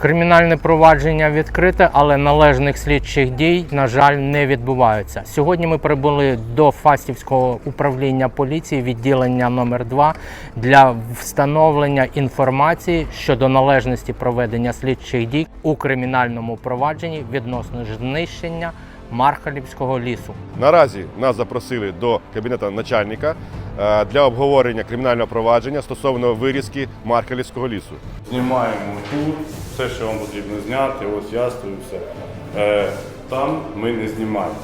Кримінальне провадження відкрите, але належних слідчих дій, на жаль, не відбуваються. Сьогодні ми прибули до Фастівського управління поліції, відділення номер 2 для встановлення інформації щодо належності проведення слідчих дій у кримінальному провадженні відносно знищення Мархалівського лісу. Наразі нас запросили до кабінету начальника для обговорення кримінального провадження стосовно вирізки Маркалівського лісу. Знімаємо тут все, що вам потрібно зняти, ось я стою, все. Е, там ми не знімаємо.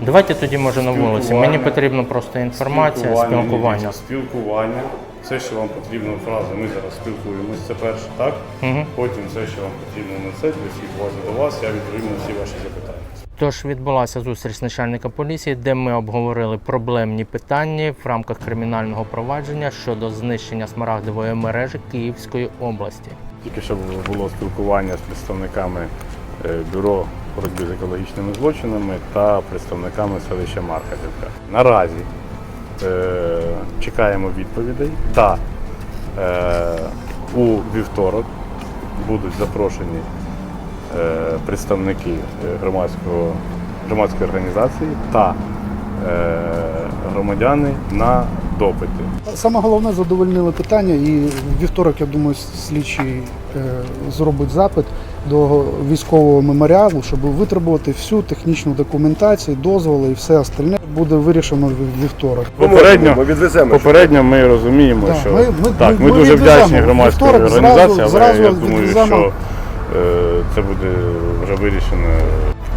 Давайте тоді може на вулиці. Мені потрібна просто інформація, спілкування. ні, Спілкування. Все, що вам потрібно фраза, ми зараз спілкуємося, це перше, так? Мгм. Потім все, що вам потрібно на це, для всіх вас до вас, я відповім на всі ваші запитання. Тож відбулася зустріч начальника поліції, де ми обговорили проблемні питання в рамках кримінального провадження щодо знищення смарагдової мережі Київської області. Тільки що було спілкування з представниками е, бюро боротьби з екологічними злочинами та представниками селища Маркалівка. Наразі е, чекаємо відповідей та е, у вівторок будуть запрошені представники е, громадського, громадської організації та е, громадяни на допити. Саме головне задовольнили питання, і в вівторок, я думаю, слідчий е, зробить запит до військового меморіалу, щоб витребувати всю технічну документацію, дозволи і все остальне буде вирішено в вівторок. Попередньо, Ми відвеземо. попередньо ми розуміємо, Да, що ми- ми- так, ми- ми, ми дуже відвеземо. вдячні громадській Вівторок організації, зразу- але зразу я думаю, відвеземо. що е, це буде вже вирішено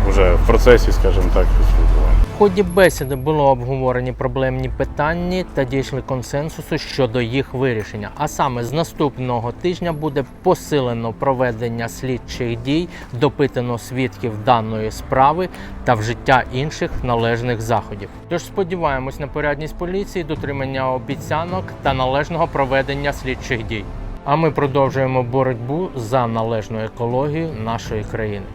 вже в процесі, скажімо так, спілкування. В ході бесіди було обговорені проблемні питання та дійшли консенсусу щодо їх вирішення. А саме з наступного тижня буде посилено проведення слідчих дій, допитано свідків даної справи та вжиття інших належних заходів. Тож сподіваємось на порядність поліції, дотримання обіцянок та належного проведення слідчих дій. А ми продовжуємо боротьбу за належну екологію нашої країни.